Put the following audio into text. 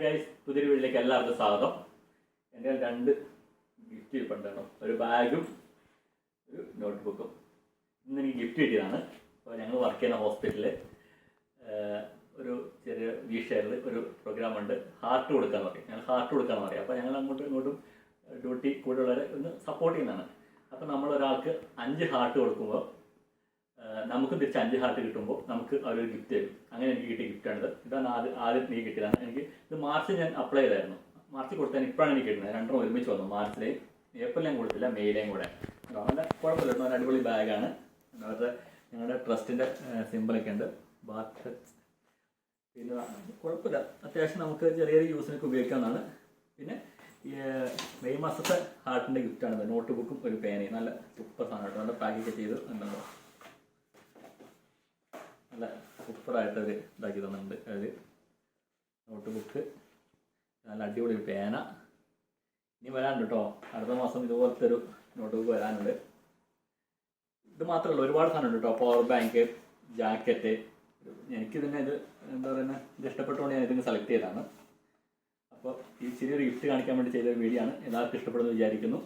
Guys പുതിയൊരു വീട്ടിലേക്ക് എല്ലാവർക്കും സ്വാഗതം. എന്റെ രണ്ട് ഗിഫ്റ്റ് ഇരിപ്പുണ്ടാണ് ഒരു ബാഗും ഒരു നോട്ട്ബുക്കും ഇന്ന് എനിക്ക് ഗിഫ്റ്റ് കിട്ടിയതാണ്. അപ്പോൾ ഞങ്ങൾ വർക്ക് ചെയ്യുന്ന ഹോസ്പിറ്റലിൽ ഒരു ചെറിയ വീഷറിൽ ഒരു പ്രോഗ്രാം ഉണ്ട്. ഹാർട്ട് കൊടുക്കാൻ പറയും. ഞങ്ങൾ ഹാർട്ട് കൊടുക്കാൻ പറയും. അപ്പോൾ ഞങ്ങൾ അങ്ങോട്ടും ഇങ്ങോട്ടും ഡ്യൂട്ടി കൂടെയുള്ളവരെ ഒന്ന് സപ്പോർട്ട് ചെയ്യുന്നതാണ്. അപ്പോൾ നമ്മൾ ഒരാൾക്ക് അഞ്ച് ഹാർട്ട് കൊടുക്കുമ്പോൾ നമുക്ക് തിരിച്ച് അഞ്ച് ഹാർട്ട് കിട്ടുമ്പോൾ നമുക്ക് അവരൊരു ഗിഫ്റ്റ് തരും. അങ്ങനെ എനിക്ക് കിട്ടിയ ഇതാണ് ആദ്യം ആദ്യം എനിക്ക് കിട്ടിയതാണ് എനിക്ക് ഇത് മാർച്ച് ഞാൻ അപ്ലൈ ചെയ്തായിരുന്നു. മാർച്ചിൽ കൊടുത്താൽ ഇപ്പോഴാണ് എനിക്ക് കിട്ടുന്നത്. രണ്ടും ഒരുമിച്ച് വന്നു. മാർച്ചിൽ ഏപ്രിലും ഞാൻ കൊടുത്തില്ല മെയിലേയും കൂടെ. നല്ല കുഴപ്പമില്ല നല്ല അടിപൊളി ബാഗാണ് അവരുടെ ഞങ്ങളുടെ ട്രസ്റ്റിന്റെ സിമ്പിളൊക്കെ ഉണ്ട്. ബാത്ത് പിന്നെ കുഴപ്പമില്ല. അത്യാവശ്യം നമുക്ക് ചെറിയ ചെറിയ യൂസിനൊക്കെ ഉപയോഗിക്കാവുന്നതാണ്. പിന്നെ മെയ് മാസത്തെ ഹാർട്ടിന്റെ ഗിഫ്റ്റാണിത് നോട്ട് ബുക്കും ഒരു പേനയും നല്ല സൂപ്പർ സാധനം കേട്ടോ. നല്ല പാക്കൊക്കെ ചെയ്ത് എന്താണോ നല്ല സൂപ്പറായിട്ട് ഒരു ഇതാക്കി തന്നിട്ടുണ്ട്. നോട്ട് ബുക്ക് നല്ല അടിപൊളി പേന. ഇനി വരാനുണ്ട് കേട്ടോ അടുത്ത മാസം ഇതുപോലത്തെ ഒരു നോട്ട് ബുക്ക് വരാനുണ്ട്. ഇത് മാത്രമല്ല ഒരുപാട് സാധനമുണ്ട് കേട്ടോ പവർ ബാങ്ക് ജാക്കറ്റ് എനിക്ക് തന്നെ ഇത് എന്താ പറയുക ഇത് ഇഷ്ടപ്പെട്ടുകൊണ്ട് ഞാൻ ഇതിന് സെലക്ട് ചെയ്തതാണ്. അപ്പോൾ ഈ ചെറിയൊരു ഗിഫ്റ്റ് കാണിക്കാൻ വേണ്ടി ചെയ്തൊരു വീഡിയോ ആണ്. എല്ലാവർക്കും ഇഷ്ടപ്പെടുന്നു വിചാരിക്കുന്നു.